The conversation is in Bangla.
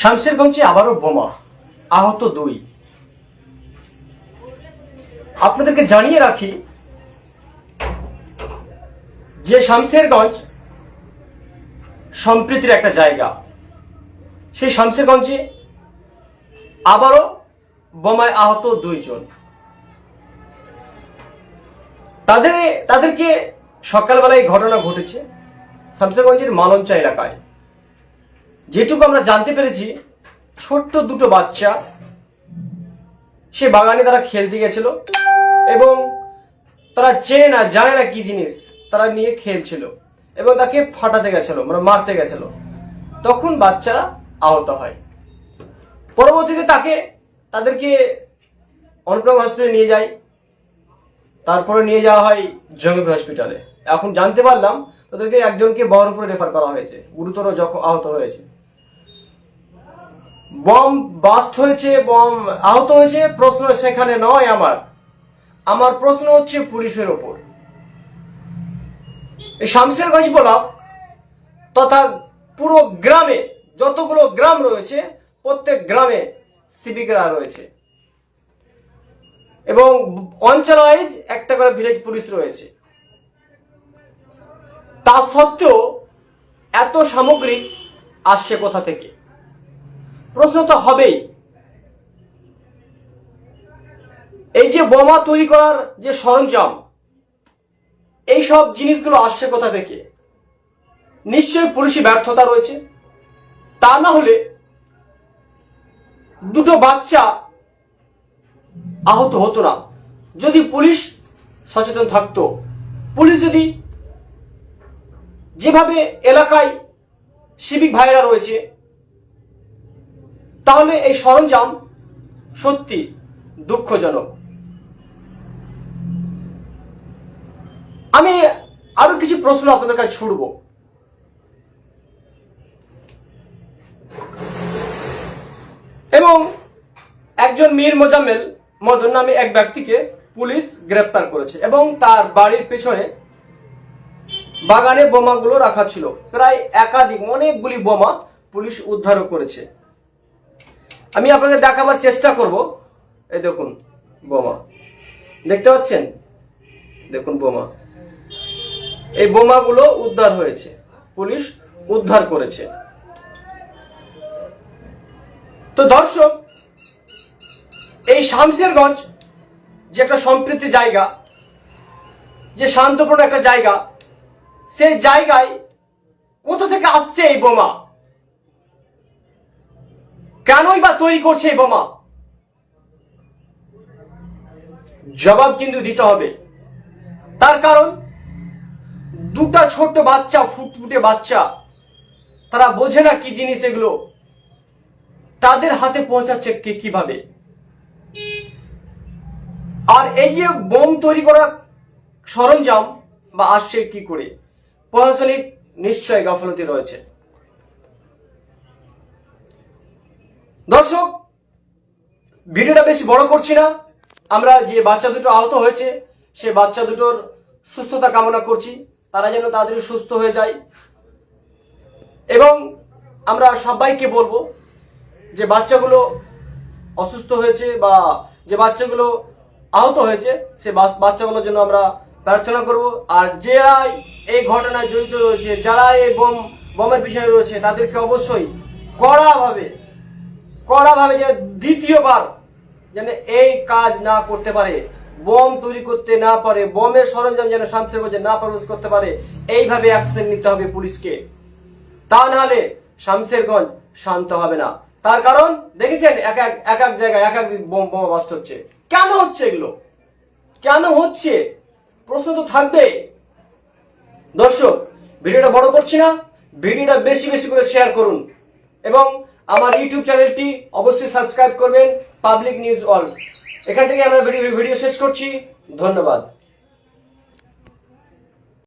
শামশেরগঞ্জে আবারও বোমা। আহত দুই। আপনাদেরকে জানিয়ে রাখি যে শামশেরগঞ্জ সম্প্রীতির একটা জায়গা। সেই শামশেরগঞ্জে আবারও বোমায় আহত দুইজন। তাদের তাদেরকে সকালবেলায় ঘটনা ঘটেছে শামশেরগঞ্জের মালঞ্চা এলাকায়। যেটুকু আমরা জানতে পেরেছি, ছোট্ট দুটো বাচ্চা, সে বাগানে তারা খেলতে গেছিল এবং তারা চেনে না, জানে না কি জিনিস, তারা নিয়ে খেলছিল এবং তাকে ফাটাতে গেছিল মানে মারতে গেছিল। তখন বাচ্চারা আহত হয়। পরবর্তীতে তাকে তাদেরকে অনুপ্রম হসপিটালে নিয়ে যায়। তারপরে নিয়ে যাওয়া হয় জঙ্গিপুর হসপিটালে এখন জানতে পারলাম, তাদেরকে একজনকে বহরমপুরে রেফার করা হয়েছে। গুরুতর যখন আহত হয়েছে। বম বাস্ট হয়েছে, বম আহত হয়েছে, প্রশ্ন সেখানে নয় আমার। আমার প্রশ্ন হচ্ছে পুলিশের ওপর। এই শামশেরগঞ্জ বলা, তথা পুরো গ্রামে, যতগুলো গ্রাম রয়েছে, প্রত্যেক গ্রামে সিভিকরা রয়েছে। এবং অঞ্চল ওয়াইজ একটা করে ভিলেজ পুলিশ রয়েছে। তা সত্ত্বেও এত সামগ্রী আসছে কোথা থেকে? প্রশ্ন তো হবেই। এই যে বোমা তৈরি করার যে সরঞ্জাম, এই সব জিনিসগুলো আসছে কোথা থেকে? নিশ্চয়ই পুলিশি ব্যর্থতা রয়েছে। তা না হলে দুটো বাচ্চা আহত হতো না। যদি পুলিশ সচেতন থাকতো, পুলিশ যদি যেভাবে এলাকায় সিভিক ভাইরা রয়েছে তাহলে এই সরঞ্জাম সত্যি দুঃখজনক। আমি আরও কিছু প্রশ্ন আপনাদের কাছে ছুড়ব। এবং একজন মীর মোজাম্মেল মদন নামে এক ব্যক্তিকে পুলিশ গ্রেপ্তার করেছে এবং তার বাড়ির পেছনে বাগানে বোমাগুলো রাখা ছিল। প্রায় একাধিক অনেকগুলি বোমা পুলিশ উদ্ধারও করেছে। আমি আপনাদের দেখাবার চেষ্টা করব। এই দেখুন, বোমা। দেখতে পাচ্ছেন? দেখুন বোমা। এই বোমাগুলো উদ্ধার হয়েছে। পুলিশ উদ্ধার করেছে। তো দর্শক, এই শামসেরগঞ্জ যে একটা সম্প্রীতি জায়গা, যে শান্তপূর্ণ একটা জায়গা, সেই জায়গায় কোথা থেকে আসছে এই বোমা? কেনই বা তৈরি করছে এই বোমা? জবাব কিন্তু দিতে হবে। তার কারণ, দুটা ছোট্ট বাচ্চা, ফুটফুটে বাচ্চা, তারা বোঝে না কি জিনিস এগুলো। তাদের হাতে পৌঁছাচ্ছে কে কীভাবে? আর এই যে বোম তৈরি করা সরঞ্জাম বা আসছে কি করে? প্রশাসনিক নিশ্চয় গাফলতি রয়েছে। দর্শক, ভিডিওটা বেশি বড় করছি না। আমরা যে বাচ্চা দুটো আহত হয়েছে, সে বাচ্চা দুটোর সুস্থতা কামনা করছি। তারা যেন তাড়াতাড়ি সুস্থ হয়ে যায়। এবং আমরা সবাইকে বলব, যে বাচ্চাগুলো অসুস্থ হয়েছে বা যে বাচ্চাগুলো আহত হয়েছে, সে বাচ্চাগুলোর জন্য আমরা প্রার্থনা করব। আর যারাই এই ঘটনায় জড়িত রয়েছে, যারা এই বোম, বোমের পিছনে রয়েছে, তাদেরকে অবশ্যই কড়াভাবে কড়াভাবে যে দ্বিতীয়বার যেন এই কাজ না করতে পারে, বোম তৈরি করতে না পারে, বোমের সরঞ্জাম যেন শামশেরগঞ্জে না প্রবেশ করতে পারে, এইভাবে অ্যাকশন নিতে হবে পুলিশকে। তা নাহলে শামশেরগঞ্জ শান্ত হবে না। তার কারণ, দেখেছেন, এক এক এক এক জায়গায় এক এক বোম, বোমা বাস্ট হচ্ছে। কেন হচ্ছে এগুলো? কেন হচ্ছে? প্রশ্ন তো থাকবে। দর্শক, ভিডিওটা বড় করছি না, ভিডিওটা বেশি বেশি করে শেয়ার করুন। এবং আমার ইউটিউব চ্যানেলটি অবশ্যই সাবস্ক্রাইব করবেন পাবলিক নিউজ অল এখান থেকে আমরা ভিডিও শেষ করছি। ধন্যবাদ।